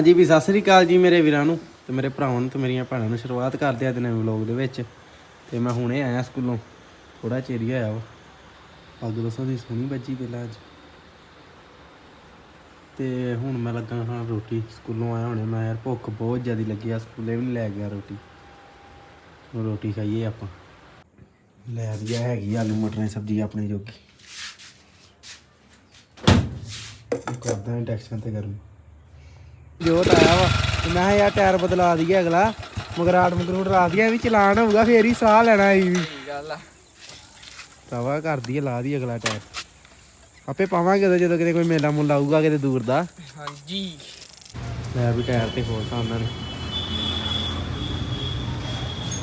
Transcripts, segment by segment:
ਹਾਂਜੀ ਵੀ ਸਤਿ ਸ੍ਰੀ ਅਕਾਲ ਜੀ ਮੇਰੇ ਵੀਰਾਂ ਨੂੰ ਤੇ ਮੇਰੇ ਭਰਾਵਾਂ ਨੂੰ ਤੇ ਮੇਰੀਆਂ ਭੈਣਾਂ ਨੂੰ ਸ਼ੁਰੂਆਤ ਕਰਦੇ ਆ ਅੱਜ ਨਵੇਂ ਵਲੌਗ ਦੇ ਵਿੱਚ ਤੇ ਮੈਂ ਹੁਣੇ ਆਇਆ ਸਕੂਲੋਂ ਥੋੜਾ ਚਿਰ ਹੀ ਹੋਇਆ ਵਾ। ਪੱਗ ਦੱਸੋ ਦੀ ਸੋਹਣੀ ਬੱਜੀ ਪਹਿਲਾਂ ਅੱਜ। ਤੇ ਹੁਣ ਮੈਂ ਲੱਗਾ ਖਾਣ ਰੋਟੀ, ਸਕੂਲੋਂ ਆਇਆ ਹੁਣੇ ਮੈਂ ਯਾਰ ਭੁੱਖ ਬਹੁਤ ਜ਼ਿਆਦਾ ਲੱਗੀ ਆ, ਸਕੂਲੇ ਵੀ ਨਹੀਂ ਲੈ ਗਿਆ ਰੋਟੀ। ਰੋਟੀ ਖਾਈਏ ਆਪਾਂ। ਲੈ ਵੀ ਆ ਹੈਗੀ ਆਲੂ ਮਟਰਾਂ ਦੀ ਸਬਜ਼ੀ ਆਪਣੇ ਜੋਗੀ। ਕਰਦਾ ਇੰਡਕਸ਼ਨ ਤੇ ਗਰਮ। ਜੋਤ ਆਇਆ ਵਾ। ਤੇ ਮੈਂ ਕਿਹਾ ਯਾਰ ਟਾਇਰ ਬਦਲਾ ਦਈਏ ਅਗਲਾ। ਮਗਰਾਟ ਮਗਰੂਟ ਲਾ ਦਈਏ ਵੀ ਚਲਾਨ ਹੋਊਗਾ ਫੇਰ ਹੀ ਸਾਹ ਲੈਣਾ ਇਹ ਵੀ। ਗੱਲ ਆ। ਤਵਾ ਕਰ ਦਈਏ ਲਾ ਦਈਏ ਅਗਲਾ ਟਾਇਰ। ਆਪੇ ਪਾਵਾਂਗੇ ਉਦੋਂ ਜਦੋਂ ਕਿਤੇ ਕੋਈ ਮੇਲਾ ਮੁੱਲਾ ਆਊਗਾ ਕਿਤੇ ਦੂਰ ਦਾ। ਹਾਂਜੀ। ਲੈ ਵੀ ਟਾਇਰ ਤੇ ਖੋਲਤਾ ਉਹਨਾਂ ਨੇ।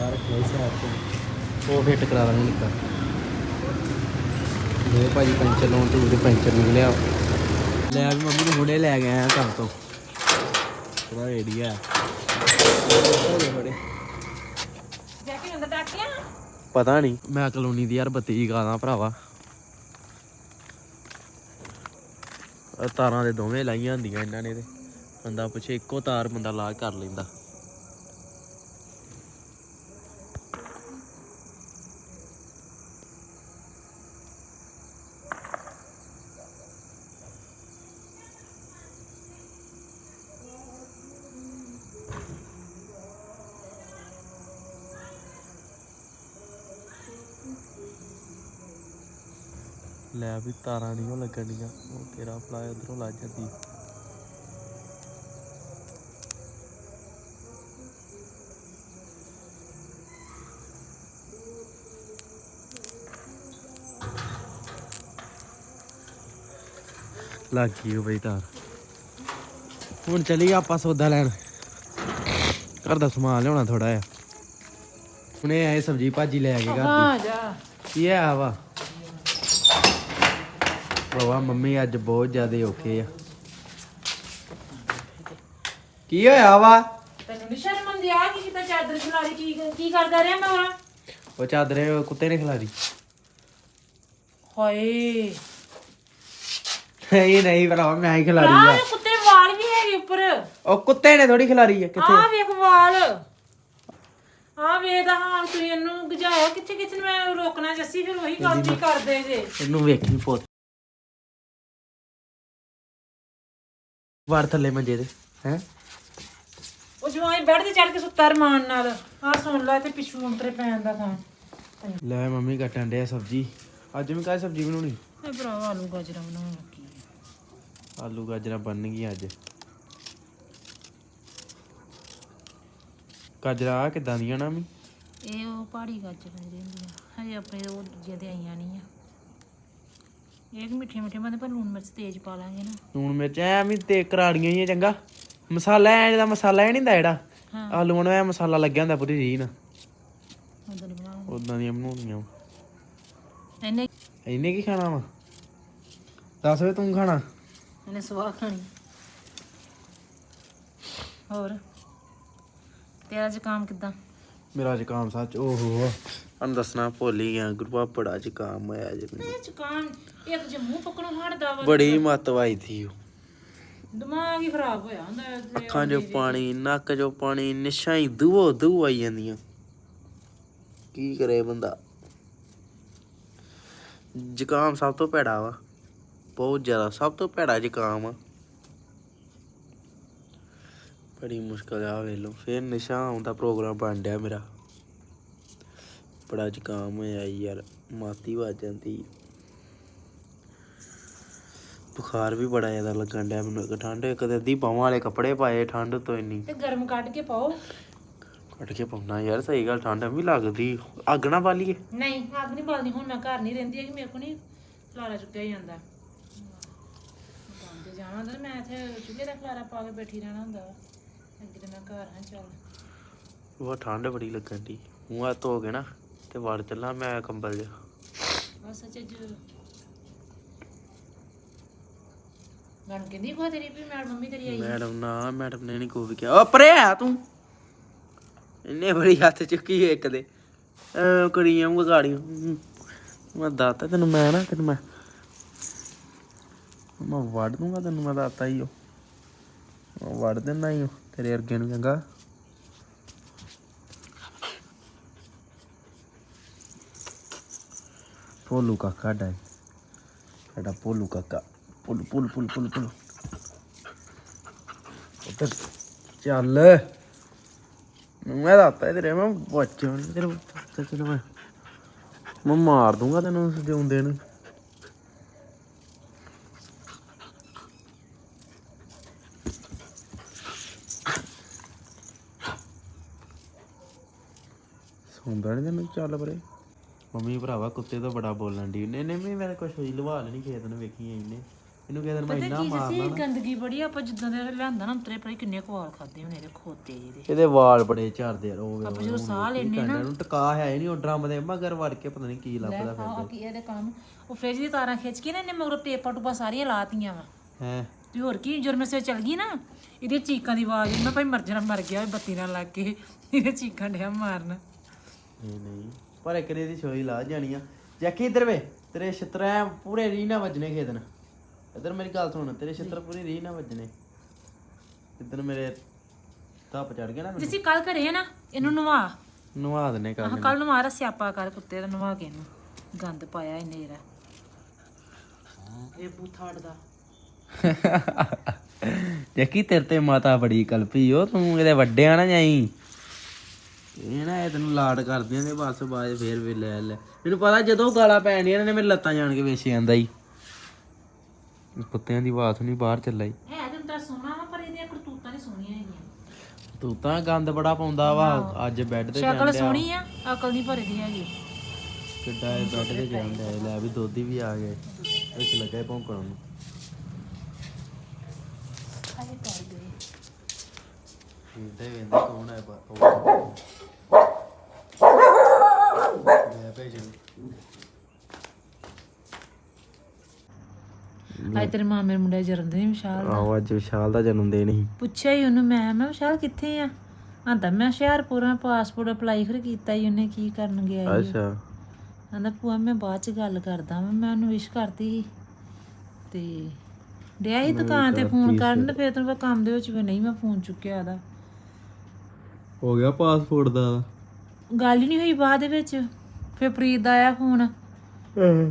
ਯਾਰ ਕੈਸੇ ਆਤੇ ਉਹ ਫਿੱਟ ਕਰਾ ਦਾਂਗੇ ਨਿੱਕਾ। ਇਹ ਭਾਜੀ ਪੈਂਚਰ ਲਾਉਣ ਤੇ ਉਹਦੇ ਪੈਂਚਰ ਨਿਕਲਿਆ ਲੈ ਵੀ ਮੰਮੀ ਨੂੰ ਹੁਣੇ ਲੈ ਗਏ ਆ ਘਰ ਤੋਂ। ਥੋੜਾ ਏਰੀਆ ਜੈਕੀ ਅੰਦਰ ਟਾਕਿਆ ਪਤਾ ਨਹੀਂ। ਮੈਂ ਕਲੋਨੀ ਦੀ ਯਾਰ ਬੱਤੀ ਗਾਦਾ ਭਰਾਵਾ। ਤਾਰਾਂ ਦੇ ਦੋਵੇਂ ਲਾਈਆਂ ਹੁੰਦੀਆਂ ਇਹਨਾਂ ਨੇ ਤੇ। ਬੰਦਾ ਪੁੱਛੇ ਇੱਕੋ ਤਾਰ ਬੰਦਾ ਲਾ ਕਰ ਲੈਂਦਾ। ਲੈ ਵੀ ਤਾਰਾਂ ਨਹੀਂ ਉਹ ਲੱਗਣੀਆਂ ਉਹ ਤੇਰਾ ਫਲਾ ਉਧਰੋਂ ਲੱਜ ਜਾਂਦੀ। ਲੱਗ ਗਈ ਉਹ ਬਈ ਤਾਰ। ਹੁਣ ਚਲੀਏ ਆਪਾਂ ਸੌਦਾ ਲੈਣ। ਘਰ ਦਾ ਸਮਾਨ ਲਿਆਉਣਾ ਥੋੜਾ ਜਿਹਾ। ਹੁਣੇ ਆਏ ਸਬਜੀ ਭਾਜੀ ਲੈ ਕੇ ਘਰ ਦੀ। ਆ ਜਾ। ਕੀ ਆ ਵਾ? ਭਰਾਵਾ ਮੰਮੀ ਅੱਜ ਬਹੁਤ ਜ਼ਿਆਦਾ ਔਖੇ ਆ। ਕੀ ਹੋਇਆ ਵਾ? ਤੈਨੂੰ ਨੀ ਸ਼ਰਮ ਆਉਂਦੀ? ਆ ਕਿ ਕਿਤਾ? ਚਾਦਰ ਖਿਲਾਰੀ ਕੀ ਕੀ ਕਰਦਾ ਰਿਹਾ ਮੈਂ ਉਰਾ ਉਹ ਚਾਦਰੇ ਕੁੱਤੇ ਨੇ ਖਿਲਾਰੀ। ਹਾਏ। ਇਹ ਨਹੀਂ ਭਰਾਵਾ ਮੈਂ ਹੀ ਖਿਲਾਰੀ ਆ। ਆ ਕੁੱਤੇ ਵਾਲ ਵੀ ਹੈਗੇ ਉੱਪਰ। ਉਹ ਕੁੱਤੇ ਨੇ ਥੋੜੀ ਖਿਲਾਰੀ ਆ ਕਿੱਥੇ? ਆ ਵੇਖ ਵਾਲ। ਆ ਵੇਖ ਦਾ ਹਾਂ ਤੁਸੀਂ ਇਹਨੂੰ ਗਜਾਇਆ ਕਿੱਥੇ ਕਿੱਥੇ ਨੂੰ ਮੈਂ ਰੋਕਣਾ ਜੱਸੀ ਫਿਰ ਉਹੀ ਹੀ ਕਰਦੇ ਜੇ। ਇਹਨੂੰ ਵੇਖੀ ਪੁੱਤ ਵਾਰ ਥੱਲੇ ਮੰਜੇ ਦੇ ਹੈ। ਉਹ ਜਵਾਈ ਬੈੱਡ ਤੇ ਚੜ ਕੇ ਸੁੱਤਾ ਰਮਾਨ ਨਾਲ ਆ ਸੁਣ ਲੈ ਤੇ ਪਿੱਛੂ ਅੰਤਰੇ ਪੈਣ ਦਾ ਤਾਂ ਲੈ ਮੰਮੀ ਕੱਟਣ ਡਿਆ ਸਬਜੀ। ਅੱਜ ਮੈਂ ਕਾਹ ਸਬਜੀ ਬਣਾਉਣੀ? ਇਹ ਭਰਾਵਾ ਆਲੂ ਗਾਜਰਾ ਬਣਾਉਣ ਲੱਗੀ। ਆਲੂ ਗਾਜਰਾਂ ਬਣ ਗਈਆਂ ਅੱਜ। ਗਾਜਰਾਂ ਕਿਦਾਂ ਦੀਆਂ ਨਾ ਮੀ ਇਹ ਉਹ ਪਹਾੜੀ ਗਾਜਰਾਂ ਜਿਹੜੀਆਂ ਹਜੇ ਆਪਣੇ ਉਹ ਦੂਜੀਆਂ ਤੇ ਆਈਆਂ ਨਹੀਂ ਆ। ਇਹ ਵੀ ਮਿੱਠੇ ਮਿੱਠੇ ਬੰਦੇ ਪਰ ਲੂਣ ਮਿਰਚ ਤੇਜ਼ ਪਾ ਲਾਂਗੇ ਨਾ। ਲੂਣ ਮਿਰਚ ਐ ਵੀ ਤੇ ਕਰਾੜੀਆਂ ਹੀ ਆ ਚੰਗਾ। ਮਸਾਲਾ ਐ ਜਿਹਦਾ ਮਸਾਲਾ ਐ ਨਹੀਂ ਹੁੰਦਾ ਜਿਹੜਾ। ਆਲੂਆਂ ਨੂੰ ਐ ਮਸਾਲਾ ਲੱਗਿਆ ਹੁੰਦਾ ਪੂਰੀ ਰੀਨ। ਉਦੋਂ ਦੀਆਂ ਬਣਾਉਣੀਆਂ। ਇਹਨੇ ਇਹਨੇ ਕੀ ਖਾਣਾ ਵਾ? ਦੱਸ ਵੇ ਤੂੰ ਖਾਣਾ। ਇਹਨੇ ਸਵਾਹ ਖਾਣੀ। ਹੋਰ? ਤੇਰਾ ਜ਼ੁਕਾਮ ਕਿਦਾਂ? ਮੇਰਾ ਜ਼ੁਕਾਮ ਸੱਚ ਓਹੋ। ਅਨ ਦੱਸਣਾ ਭੁੱਲ ਹੀ ਗਿਆ ਗੁਰੂਆ ਬੜਾ ਜ਼ੁਕਾਮ ਹੋਇਆ ਜੇ ਮੈਨੂੰ। ਇਹ ਜ਼ੁਕਾਮ ਇੱਕ ਜੇ ਮੂੰਹ ਪੱਕਣੋਂ ਹਟਦਾ ਵਾ। ਬੜੀ ਮੱਤ ਵਾਈ ਥੀ ਉਹ। ਦਿਮਾਗ ਹੀ ਖਰਾਬ ਹੋਇਆ ਹੁੰਦਾ ਹੈ ਤੇ ਅੱਖਾਂ 'ਚੋਂ ਪਾਣੀ ਨੱਕ 'ਚੋਂ ਪਾਣੀ ਨਿਸ਼ਾਂ ਹੀ ਦੂਓ ਦੂ ਆਈ ਜਾਂਦੀਆਂ। ਕੀ ਕਰੇ ਬੰਦਾ? ਜ਼ੁਕਾਮ ਸਭ ਤੋਂ ਭੈੜਾ ਵਾ। ਬਹੁਤ ਜ਼ਿਆਦਾ ਸਭ ਤੋਂ ਭੈੜਾ ਜ਼ੁਕਾਮ ਆ। ਬੜੀ ਮੁਸ਼ਕਲ ਆ ਵੇਲੋ ਫੇਰ ਨਿਸ਼ਾ ਆਉਂਦਾ ਪ੍ਰੋਗਰਾਮ ਬਣ ਡਿਆ ਮੇਰਾ। ਬੜਾ ਜ਼ੁਕਾਮ ਹੋਇਆ ਯਾਰ ਮਾਤੀ ਵੱਜ ਜਾਂਦੀ। ਬੁਖਾਰ ਵੀ ਬੜਾ ਜ਼ਿਆਦਾ ਲੱਗਣ ਡਿਆ ਮੈਨੂੰ ਇੱਕ ਠੰਡ ਇੱਕ ਤੇ ਅੱਧੀ ਬਾਹਾਂ ਵਾਲੇ ਕੱਪੜੇ ਪਾਏ ਠੰਡ ਤੋਂ ਇੰਨੀ। ਤੇ ਗਰਮ ਕੱਢ ਕੇ ਪਾਓ। ਕੱਢ ਕੇ ਪਾਉਣਾ ਯਾਰ ਸਹੀ ਗੱਲ ਠੰਡ ਵੀ ਲੱਗਦੀ। ਅੱਗ ਨਾ ਬਾਲੀਏ। ਨਹੀਂ ਅੱਗ ਨਹੀਂ ਬਾਲਦੀ ਹੁਣ ਮੈਂ ਘਰ ਨਹੀਂ ਰਹਿੰਦੀ ਹੈ ਕਿ ਮੇਰੇ ਕੋ ਨਹੀਂ ਖਲਾਰਾ ਚੁੱਕਿਆ ਜਾਂਦਾ। ਤੇ ਜਾਣਾ ਤੇ ਮੈਂ ਇੱਥੇ ਚੁੱਲ੍ਹੇ ਦਾ ਖਲਾਰਾ ਪਾ ਕੇ ਬੈਠੀ ਰਹਿਣਾ ਹੁੰਦਾ। ਅੱਗੇ ਤੇ ਮੈਂ ਘਰ ਹਾਂ ਚੱਲ। ਉਹ ਠੰਡ ਬੜੀ ਲੱਗਣ ਦੀ ਮੂੰਹ ਹੱਥ ਧੋ ਕੇ ਨਾ। ਤੇ ਵੜ ਚੱਲਾਂ ਮੈਂ ਕੰਬਲ ਜਿਹਾ। ਬਸ ਅੱਜ ਅੱਜ ਗਣ ਕਹਿੰਦੀ ਕੋ ਤੇਰੀ ਵੀ ਮੈਡਮ ਮੰਮੀ ਤੇਰੀ ਆਈ ਮੈਡਮ ਨਾ ਮੈਡਮ ਨੇ ਨਹੀਂ ਕੋਈ ਵੀ ਕਿਹਾ। ਓ ਪਰੇ ਆ ਤੂੰ। ਇੰਨੇ ਬੜੀ ਹੱਥ ਚੁੱਕੀ ਇੱਕ ਦੇ। ਕਰੀ ਜਾਊਂਗਾ ਗਾੜੀ। ਮੈਂ ਦਾਤਾ ਤੈਨੂੰ ਮੈਂ ਨਾ ਤੈਨੂੰ ਮੈਂ। ਮੈਂ ਵੜ ਦੂੰਗਾ ਤੈਨੂੰ ਮੈਂ ਦਾਤਾ ਹੀ ਉਹ ਵੜ ਦਿੰਦਾ ਹੀ ਤੇਰੇ ਅਰਗੇ ਨੂੰ ਚੰਗਾ। ਭੋਲੂ ਕਾਕਾ ਡਾ ਸਾਡਾ ਭੋਲੂ ਕਾਕਾ ਪੁੱਲ ਪੁੱਲ ਪੁੱਲ ਪੁੱਲ ਪੁੱਲ ਉੱਧਰ ਚੱਲ ਮੈਂ ਦੱਸਤਾ ਤੇਰੇ ਮੈਂ ਬੱਚਾ ਤੇਰੇ ਉੱਤੇ ਚਲੋ ਮੈਂ ਮੈਂ ਮਾਰ ਦੂੰਗਾ ਤੈਨੂੰ ਜਿਉਂਦੇ ਨੂੰ ਸੌਂਦਾ ਨਹੀਂ ਤੈਨੂੰ ਚੱਲ ਪਰੇ ਮੰਮੀ ਭਰਾਵਾ ਕੁੱਤੇ ਤੋਂ ਬੜਾ ਬੋਲਣ ਦੀ ਨੇ ਨੇ ਵੀ ਮੇਰੇ ਕੁਛ ਹੋਈ ਲਵਾ ਲੈਣੀ ਖੇਤ ਨੂੰ ਵੇਖੀ ਇਹਨੇ ਇਹਨੂੰ ਕਹਿੰਦਾ ਮੈਂ ਇੰਨਾ ਮਾਰਨਾ ਸੀ ਗੰਦਗੀ ਬੜੀ ਆਪਾਂ ਜਿੱਦਾਂ ਦੇ ਲਿਆਂਦਾ ਨਾ ਉਤਰੇ ਪਰੇ ਕਿੰਨੇ ਕੁ ਵਾਲ ਖਾਦੇ ਹੋਣੇ ਇਹਦੇ ਖੋਤੇ ਜਿਹੇ ਇਹਦੇ ਵਾਲ ਬੜੇ ਝੜਦੇ ਆ ਆਪਾਂ ਜਦੋਂ ਸਾਹ ਲੈਨੇ ਨਾ। ਨੂੰ ਟਕਾ ਹੈ ਨਹੀਂ ਉਹ ਡਰਮ ਦੇ ਮਗਰ ਵੜ ਕੇ ਪਤਾ ਨਹੀਂ ਕੀ ਲੱਭਦਾ ਫਿਰ ਆ ਕੀ ਇਹਦੇ ਕੰਮ? ਉਹ ਫ੍ਰਿਜ ਦੀ ਤਾਰਾਂ ਖਿੱਚ ਕੇ ਨਾ ਇਹਨੇ ਮਗਰੋਂ ਟੇਪਾਂ ਟੂਪਾਂ ਸਾਰੀਆਂ ਲਾਤੀਆਂ ਵਾ। ਹੈ? ਤੇ ਹੋਰ ਕੀ ਜਦੋਂ ਮੈਂ ਸਵੇਰ ਚਲ ਗਈ ਨਾ ਇਹਦੀਆਂ ਚੀਕਾਂ ਦੀ ਆਵਾਜ਼ ਮੈਂ ਭਾਈ ਮਰ ਜਾਣਾ ਮਰ ਗਿਆ ਬੱਤੀ ਨਾਲ ਲੱਗ ਕੇ ਇਹਦੇ ਚੀਕਾਂ ਡਿਆ ਮਾਰਨ। ਨਹੀਂ ਨਹੀਂ। ਪਰ ਇੱਕ ਦੇ ਦੀ ਛੋਈ ਲਾ ਜਾਣੀ ਆ। ਜੱਕੀ ਇੱਧਰ ਵੇ ਤੇਰੇ ਛਿੱਤਰ ਪੂਰੇ ਰੀ ਨਾ ਵੱਜਣੇ ਖੇਦਨ ਇੱਧਰ ਮੇਰੀ ਗੱਲ ਸੁਣ ਤੇਰੇ ਛਿੱਤਰ ਪੂਰੀ ਰੀ ਨਾ ਵੱਜਣੇ। ਇੱਧਰ ਮੇਰੇ ਧੱਪ ਚੜ ਗਿਆ ਨਾ ਮੈਨੂੰ। ਜਿਸੀ ਕੱਲ ਘਰੇ ਆ ਨਾ ਇਹਨੂੰ ਨਵਾ। ਨਵਾ ਦਨੇ ਕਰ ਆਹ ਕੱਲ ਨੂੰ ਮਾਰਾ ਸਿਆਪਾ ਕਰ ਕੁੱਤੇ ਦਾ ਨਵਾ ਕੇ ਇਹਨੂੰ। ਗੰਦ ਪਾਇਆ ਇਹਨੇ ਇਹਦਾ ਇਹ ਬੂਥਾੜ ਦਾ। ਜੱਕੀ ਤੇਰੇ ਤੇ ਮਾਤਾ ਬੜੀ ਕਲਪੀ ਓ ਤੂੰ ਕਿਤੇ ਵੱਡਿਆ ਨਾ ਜਾਈ। ਇਹ ਨਾ ਇਹ ਤੈਨੂੰ ਲਾਡ ਕਰਦੀਆਂ ਨੇ ਬਸ ਬਾਅਦ 'ਚ ਫੇਰ ਵੀ ਲੈ ਲੈ। ਮੈਨੂੰ ਪਤਾ ਜਦੋਂ ਗਾਲਾਂ ਪੈਣੀਆਂ ਇਹਨਾਂ ਨੇ ਮੇਰੇ ਲੱਤਾਂ ਜਾਣ ਕੇ ਵੇਚ ਜਾਂਦਾ ਹੀ ਕੁੱਤਿਆਂ ਦੀ ਆਵਾਜ਼ ਨਹੀਂ ਬਾਹਰ ਚੱਲਾ ਈ। ਹੈ ਤੇ ਤਾਂ ਸੋਹਣਾ ਵਾ ਪਰ ਇਹਦੀਆਂ ਕਰਤੂਤਾਂ ਨਹੀਂ ਸੋਹਣੀਆਂ ਹੈਗੀਆਂ। ਤੂੰ ਤਾਂ ਗੰਦ ਬੜਾ ਪਾਉਂਦਾ ਵਾ ਅੱਜ ਬੈੱਡ ਤੇ ਸ਼ਕਲ ਸੋਹਣੀ ਆ ਅਕਲ ਨਹੀਂ ਭਰੀ ਦੀ ਹੈਗੀ। ਕਿੱਡਾ ਇਹ ਬੈੱਡ ਤੇ ਜਾਂਦਾ ਹੈ ਲੈ ਵੀ ਦੋਧੀ ਵੀ ਆ ਗਏ ਵਿੱਚ ਲੱਗਾ ਈ ਭੌਂਕਣ ਨੂੰ। ਆਏ ਕਰ ਗਏ ਵੇਂਦੇ ਵੇਂਦੇ ਕੌਣ ਹੈ ਬਾ- ਉਹ ਲੈ ਭੇਜ ਅੱਜ ਤੇਰੇ ਮਾਮੇ ਮੁੰਡੇ ਦਾ ਜਨਮ ਦਿਨ ਵਿਸ਼ਾਲ ਦਾ। ਆਹੋ ਅੱਜ ਵਿਸ਼ਾਲ ਦਾ ਜਨਮ ਦਿਨ ਸੀ ਪੁੱਛਿਆ ਹੀ ਉਹਨੂੰ ਮੈਂ ਮੈਂ ਵਿਸ਼ਾਲ ਕਿੱਥੇ ਆ? ਆਂਦਾ ਮੈਂ ਹੁਸ਼ਿਆਰਪੁਰ ਪਾਸਪੋਰਟ ਅਪਲਾਈ ਫਿਰ ਕੀਤਾ ਹੀ ਉਹਨੇ ਕੀ ਕਰਨ ਗਿਆ ਈ ਅੱਛਾ। ਆਂਦਾ ਭੂਆ ਮੈਂ ਬਾਅਦ ਚ ਗੱਲ ਕਰਦਾ ਵਾਂ ਮੈਂ ਉਹਨੂੰ ਵਿਸ਼ ਕਰਤੀ ਸੀ। ਤੇ ਡਿਆ ਹੀ ਦੁਕਾਨ ਤੇ ਫੋਨ ਕਰਨ ਤੇ ਫਿਰ ਤੈਨੂੰ ਪਤਾ ਕੰਮ ਦੇ ਵਿੱਚ ਵੀ ਨਹੀਂ ਮੈਂ ਫੋਨ ਚੁੱਕਿਆ ਉਹਦਾ। ਹੋ ਗਿਆ ਪਾਸਪੋਰਟ ਦਾ। ਗੱਲ ਹੀ ਨਹੀਂ ਹੋਈ ਬਾਅਦ ਦੇ ਵਿੱਚ। ਫਿਰ ਪ੍ਰੀਤ ਦਾ ਆਇਆ ਫੋਨ।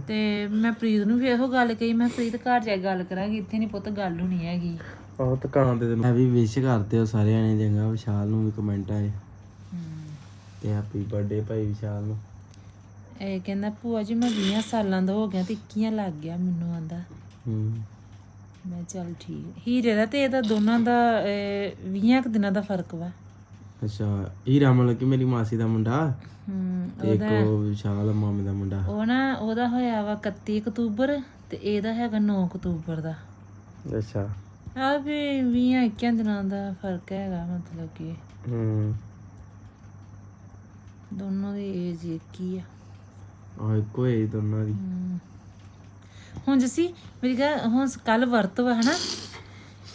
ਤੇ ਮੈਂ ਪ੍ਰੀਤ ਨੂੰ ਵੀ ਇਹੋ ਗੱਲ ਕਹੀ ਮੈਂ ਪ੍ਰੀਤ ਘਰ ਜਾ ਕੇ ਗੱਲ ਕਰਾਂਗੀ ਇੱਥੇ ਨਹੀਂ ਪੁੱਤ ਗੱਲ ਹੋਣੀ ਹੈਗੀ। ਆਹ ਦੁਕਾਨ ਤੇ ਮੈਂ ਵੀ ਵਿਸ਼ ਕਰਦੇ ਹੋ ਸਾਰਿਆਂ ਨੇ ਚੰਗਾ ਵਿਸ਼ਾਲ ਨੂੰ ਵੀ ਕਮੈਂਟ ਆਏ। ਤੇ ਹੈਪੀ ਬਰਥਡੇ ਭਾਈ ਵਿਸ਼ਾਲ ਨੂੰ। ਇਹ ਕਹਿੰਦਾ ਭੂਆ ਜੀ ਮੈਂ 20 ਸਾਲਾਂ ਦਾ ਹੋ ਗਿਆ ਤੇ 21 ਲੱਗ ਗਿਆ ਮੈਨੂੰ ਆਂਦਾ। ਮੈਂ ਚੱਲ ਠੀਕ ਹੀਰੇ ਦਾ ਤੇ ਇਹਦਾ ਦੋਨਾਂ ਦਾ 20 ਕੁ ਦਿਨਾਂ ਦਾ ਫ਼ਰਕ ਵਾ। ਅੱਛਾ ਹੀਰਾ ਮਤਲਬ ਕਿ ਮੇਰੀ ਮਾਸੀ ਦਾ ਮੁੰਡਾ? ਹੂੰ ਤੇ ਇੱਕ ਉਹ ਵਿਸ਼ਾਲ ਮਾਮੇ ਦਾ ਮੁੰਡਾ। ਉਹ ਨਾ ਉਹਦਾ ਹੋਇਆ ਵਾ 31 ਅਕਤੂਬਰ ਤੇ ਇਹਦਾ ਹੈਗਾ 9 ਅਕਤੂਬਰ ਦਾ। ਅੱਛਾ। ਆ ਵੀ 20 21 ਦਿਨਾਂ ਦਾ ਫ਼ਰਕ ਹੈਗਾ ਮਤਲਬ ਕਿ ਹੂੰ। ਦੋਨੋਂ ਦੀ ਏਜ ਇੱਕ ਆ। ਆਹ ਇੱਕੋ ਹੀ ਦੋਨਾਂ ਦੀ। ਹਮ। ਹੁਣ ਜਸੀ ਮੇਰੀ ਗੱਲ ਹੁਣ ਕੱਲ ਵਰਤ ਵਾ ਹਨਾ?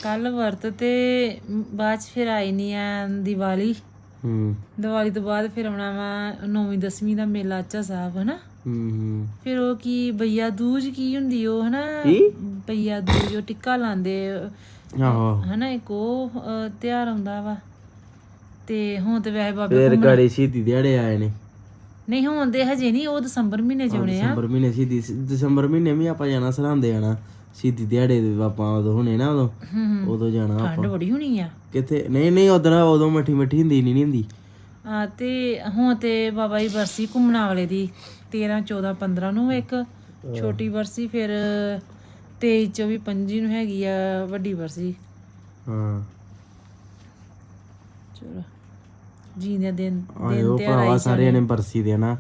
ਕੱਲ ਵਰਤ ਤੇ ਬਾਅਦ ਚ ਫਿਰ ਆਈ ਨਹੀਂ ਆ ਦੀਵਾਲੀ। ਹੂੰ। ਦੀਵਾਲੀ ਤੋਂ ਬਾਅਦ ਫਿਰ ਆਉਣਾ ਵਾ ਨੌਵੀਂ ਦਸਵੀਂ ਦਾ ਮੇਲਾ ਚਾ ਸਾਹਿਬ ਹਨਾ? ਹੂੰ ਫਿਰ ਉਹ ਕੀ ਬਈਆ ਦੂਜ ਕੀ ਹੁੰਦੀ ਉਹ ਹਨਾ? ਬਈਆ ਦੂਜ ਉਹ ਟਿੱਕਾ ਲਾਉਂਦੇ ਆਹੋ। ਹਨਾ ਇੱਕ ਉਹ ਤਿਉਹਾਰ ਆਉਂਦਾ ਵਾ। ਤੇ ਹੁਣ ਤੇ ਵੈਸੇ ਬਾਬੇ ਫੇਰ ਗਾੜੀ ਸ਼ਹੀਦੀ ਦਿਹਾੜੇ ਆਏ ਨੇ। ਨਹੀਂ ਹੁਣ ਦੇ ਹਜੇ ਨਹੀਂ ਉਹ ਦਸੰਬਰ ਮਹੀਨੇ ਚ ਆਉਣੇ ਆ। ਦਸੰਬਰ ਮਹੀਨੇ ਸ਼ਹੀਦੀ ਦਸੰਬਰ ਮਹੀਨੇ ਵੀ ਆਪਾਂ ਜਾਣਾ ਸਰਹੰਦੇ ਜਾਣਾ। ਸ਼ਹੀਦੀ ਦਿਹਾੜੇ ਦੇ ਆਪਾਂ ਉਦੋਂ ਹੁਣੇ ਨਾ ਉਦੋਂ ਹੂੰ ਉਦੋਂ ਜਾਣਾ ਠੰਡ ਆਪਾਂ ਬੜੀ ਹੋਣੀ ਆ। ਕਿੱਥੇ? ਨਹੀਂ ਨਹੀਂ ਉਦੋਂ ਉਦੋਂ ਮੱਠੀ ਮੱਠੀ ਹੁੰਦੀ ਨਹੀਂ ਹੁੰਦੀ। ਆ ਤੇ ਹੁਣ ਤੇ ਬਾਬਾ ਜੀ ਬਰਸੀ ਘੁੰਮਣਾ ਵਾਲੇ ਦੀ 13 14 15 ਨੂੰ ਇੱਕ ਛੋਟੀ ਬਰਸੀ ਫਿਰ 23 24 25 ਨੂੰ ਹੈਗੀ ਆ ਵੱਡੀ ਬਰਸੀ। ਹਾਂ। ਚਲੋ। ਜੀਂਦੇ ਦਿਨ ਆਇਓ ਭਰਾਵਾ ਸਾਰਿਆਂ ਨੇ ਬਰਸੀ ਦੇ ਨਾ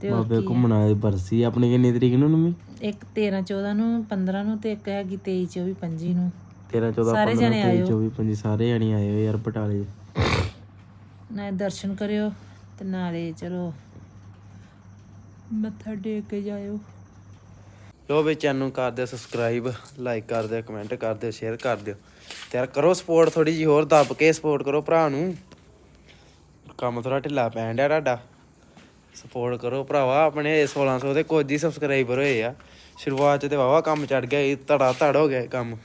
ਤੇ ਉਹ ਬਾਬੇ ਘੁੰਮਣਾ ਦੀ ਬਰਸੀ ਆਪਣੀ ਕਿੰਨੀ ਤਰੀਕ ਨੂੰ ਨਮੀ ਇੱਕ 13 14 ਨੂੰ 15 ਨੂੰ ਤੇ ਇੱਕ ਹੈਗੀ 23 24 25 ਨੂੰ। 13 14 ਸਾਰੇ 15 ਜਣੇ 23 24 25 ਸਾਰੇ ਜਣੇ ਆਇਓ ਯਾਰ ਬਟਾਲੇ। ਨਾ ਦਰਸ਼ਨ ਕਰਿਓ ਤੇ ਨਾਲੇ ਚਲੋ ਮੱਥਾ ਟੇਕ ਕੇ ਜਾਇਓ। ਲੋ ਵੀ ਚੈਨਲ ਨੂੰ ਕਰ ਦਿਓ ਸਬਸਕ੍ਰਾਈਬ ਲਾਈਕ ਕਰ ਦਿਓ ਕਮੈਂਟ ਕਰ ਦਿਓ ਸ਼ੇਅਰ ਕਰ ਦਿਓ। ਤੇ ਯਾਰ ਕਰੋ ਸਪੋਰਟ ਥੋੜੀ ਜੀ ਹੋਰ ਦੱਬ ਕੇ ਸਪੋਰਟ ਕਰੋ ਭਰਾ ਨੂੰ। ਕੰਮ ਥੋੜਾ ਢਿੱਲਾ ਪੈਣ ਡਿਆ ਤੁਹਾਡਾ। ਸਪੋਰਟ ਕਰੋ ਭਰਾਵਾ, ਆਪਣੇ 1600 ਦੇ ਕੁਝ ਹੀ ਸਬਸਕ੍ਰਾਈਬਰ ਹੋਏ ਆ। ਸ਼ੁਰੂਆਤ ਚ ਤੇ ਵਾਵਾ ਕੰਮ ਚੜ ਗਿਆ ਇਹ ਧੜਾ ਧੜ ਹੋ ਗਿਆ ਕੰਮ।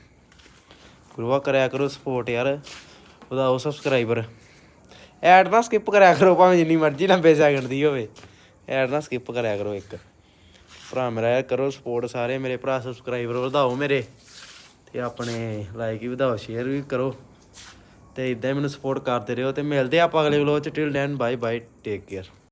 ਗੁਰੂਆ ਕਰਿਆ ਕਰੋ ਸਪੋਰਟ ਯਾਰ, ਵਧਾਓ ਸਬਸਕ੍ਰਾਈਬਰ ਐਡ ਨਾ ਸਕਿਪ ਕਰਿਆ ਕਰੋ ਭਾਵੇਂ ਜਿੰਨੀ ਮਰਜ਼ੀ ਲੰਬੇ ਸੈਕਿੰਡ ਦੀ ਹੋਵੇ। ਐਡ ਨਾ ਸਕਿਪ ਕਰਿਆ ਕਰੋ ਇੱਕ। ਭਰਾ ਮੇਰਾ ਯਾਰ ਕਰੋ ਸਪੋਰਟ ਸਾਰੇ ਮੇਰੇ ਭਰਾ ਸਬਸਕ੍ਰਾਈਬਰ ਵਧਾਓ ਮੇਰੇ। ਤੇ ਆਪਣੇ ਲਾਈਕ ਵੀ ਵਧਾਓ ਸ਼ੇਅਰ ਵੀ ਕਰੋ। ਤੇ ਇਦਾਂ ਹੀ ਮੈਨੂੰ ਸਪੋਰਟ ਕਰਦੇ ਰਹੋ ਤੇ ਮਿਲਦੇ ਆਪਾਂ ਅਗਲੇ ਵਲੋਗ ਚ। Till then bye bye take care